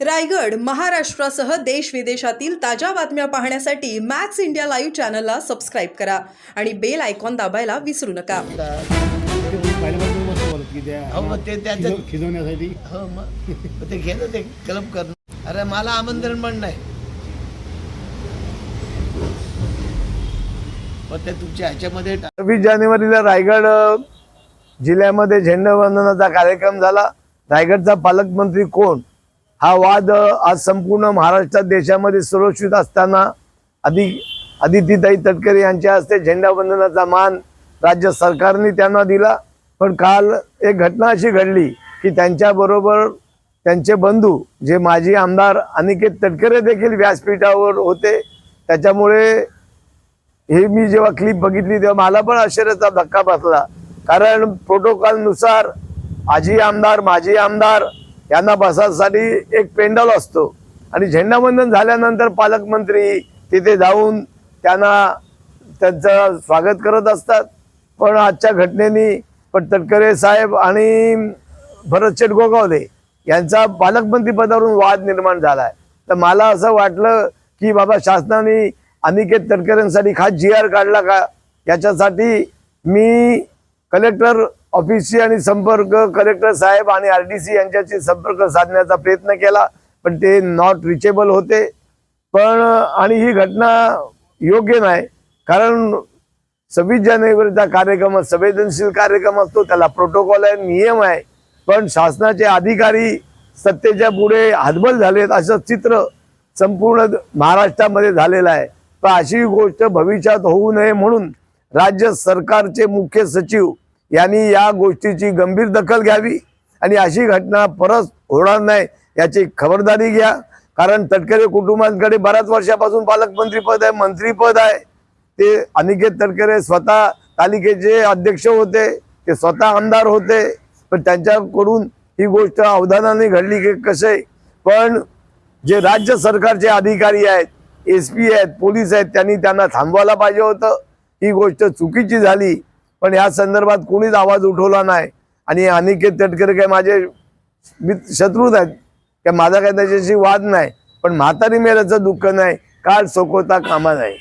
रायगड महाराष्ट्रासह देश विदेशातील ताज्या बातम्या पाहण्यासाठी मॅक्स इंडिया लाईव्ह चॅनलला सबस्क्राईब करा आणि बेल आयकॉन दाबायला विसरू नका. हो मग ते त्याचं खिजव- खिजवण्यासाठी. हो मग मग ते घे ना ते क्लब कर. अरे मला आमंत्रण पण नाही. मग ते तुमच्या ह्याच्यामध्ये टा- सव्वीस जानेवारीला रायगड अ, जिल्ह्यामध्ये झेंडावंदनाचा कार्यक्रम झाला. रायगडचा पालकमंत्री कोण? हा वाद आज संपूर्ण महाराष्ट्रात देशामध्ये सुरक्षित असताना आधी आदितीताई तटकरे यांच्या हस्ते झेंडावंदनाचा मान राज्य सरकारने त्यांना दिला. पण काल एक घटना अशी घडली की त्यांच्याबरोबर त्यांचे बंधू जे माजी आमदार अनिकेत तटकरे देखील व्यासपीठावर होते. त्याच्यामुळे हे मी जेव्हा क्लिप बघितली तेव्हा मला पण आश्चर्याचा धक्का बसला. कारण प्रोटोकॉलनुसार आजी आमदार माजी आमदार यांना बसासाठी एक पेंडॉल असतो. आणि झेंडावंदन झाल्यानंतर पालकमंत्री तिथे जाऊन त्यांना त्यांचं स्वागत करत असतात. पण आजच्या घटनेनी पण तटकरे साहेब आणि भरतशेठ गोगावले यांचा पालकमंत्री पदावरून वाद निर्माण झालाय. तर मला असं वाटलं की बाबा शासनाने अनिकेत तटकरेंसाठी खास जी आर काढला का? याच्यासाठी मी कलेक्टर ऑफिसशी आणि संपर्क कलेक्टर साहेब आणि आर डी सी यांच्याशी संपर्क साधण्याचा प्रयत्न केला पण ते नॉट रिचेबल होते. पण आणि ही घटना योग्य नाही कारण सव्वीस जानेवारीचा कार्यक्रम संवेदनशील कार्यक्रम असतो त्याला प्रोटोकॉल आहे नियम आहे पण शासनाचे अधिकारी सत्तेच्या पुढे हातबल झालेत असं चित्र संपूर्ण महाराष्ट्रामध्ये झालेलं आहे. तर अशी गोष्ट भविष्यात होऊ नये म्हणून राज्य सरकारचे मुख्य सचिव यांनी या गोष्टीची गंभीर दखल घ्यावी आणि अशी घटना परत होणार नाही याची खबरदारी घ्या. कारण तटकरे कुटुंबांकडे बऱ्याच वर्षापासून पालकमंत्रीपद आहे मंत्रीपद आहे. ते अनिकेत तटकरे स्वतः तालिकेचे अध्यक्ष होते ते स्वतः आमदार होते. पण त्यांच्याकडून ही गोष्ट अवधानाने घडली की कसे? पण जे राज्य सरकारचे अधिकारी आहेत एस पी आहेत पोलीस आहेत त्यांनी त्यांना थांबवायला पाहिजे होतं. ही गोष्ट चुकीची झाली. पण या संदर्भात कोणीच आवाज उठवला नाही. आणि अनिकेत तटकरे काय माझे मी शत्रूच आहेत. काय माझा काय त्याच्याशी वाद नाही. पण म्हातारी मेल्याचं दुःख नाही. काळ सोकवता कामा नाही.